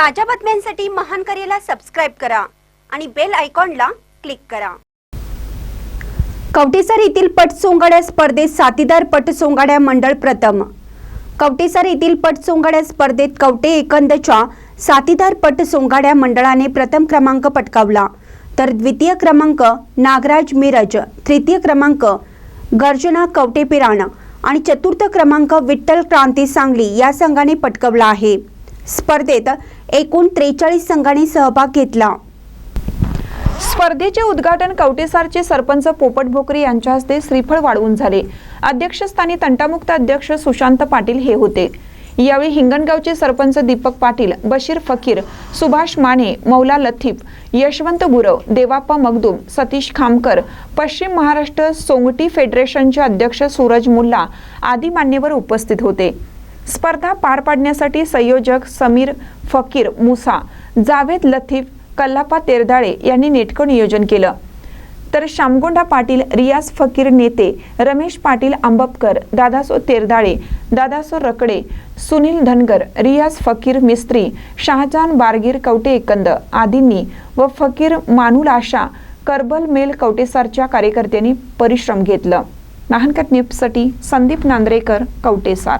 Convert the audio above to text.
ताज्या बातम्यांसाठी महान करेला सबस्क्राईब करा आणि बेल आयकॉनला क्लिक करा. कवटेसर येथील पट सोंगाड्या स्पर्धेत साथीदार पट सोंगाड्या मंडळ प्रथम. कवटेसर येथील पट सोंगाड्या स्पर्धेत कवटे एकंदच्या साथीदार पट सोंगाड्या मंडळाने प्रथम क्रमांक पटकावला. तर द्वितीय क्रमांक नागराज मिरज तृतीय क्रमांक गर्जना कवटे पिराण आणि चतुर्थ क्रमांक विठ्ठल क्रांती सांगली या संघाने पटकवला आहे. स्पर्धेत एकूण त्रेचाळीस संघांनी सहभाग घेतला. स्पर्धेचे उद्घाटन कवटेसारचे सरपंच पोपट भोकरे यांच्या हस्ते श्रीफळ वाढवून झाले. अध्यक्षस्थानी तंटामुक्त अध्यक्ष सुशांत पाटील हे होते. यावेळी हिंगणगावचे सरपंच दीपक पाटील बशीर फकीर सुभाष माने मौला लथीफ यशवंत गुरव देवाप्पा मगदूम सतीश खामकर पश्चिम महाराष्ट्र सोंगटी फेडरेशनचे अध्यक्ष सूरज मुल्ला आदी मान्यवर उपस्थित होते. स्पर्धा पार पाडण्यासाठी संयोजक समीर फकीर मुसा जावेद लथीफ कल्लापा तेरदाळे यांनी नेटकं नियोजन केलं. तर श्यामगोंडा पाटील रियाज फकीर नेते रमेश पाटील आंबपकर दादासो तेरदाळे दादासो रकडे सुनील धनगर रियाज फकीर मिस्त्री शहाजहान बारगीर कवटे एकंद आदींनी व फकीर मानुल आशा करबल मेल कवटेसारच्या कार्यकर्त्यांनी परिश्रम घेतलं. नाहनकट न्यूजसाठी संदीप नांद्रेकर कवटेसार.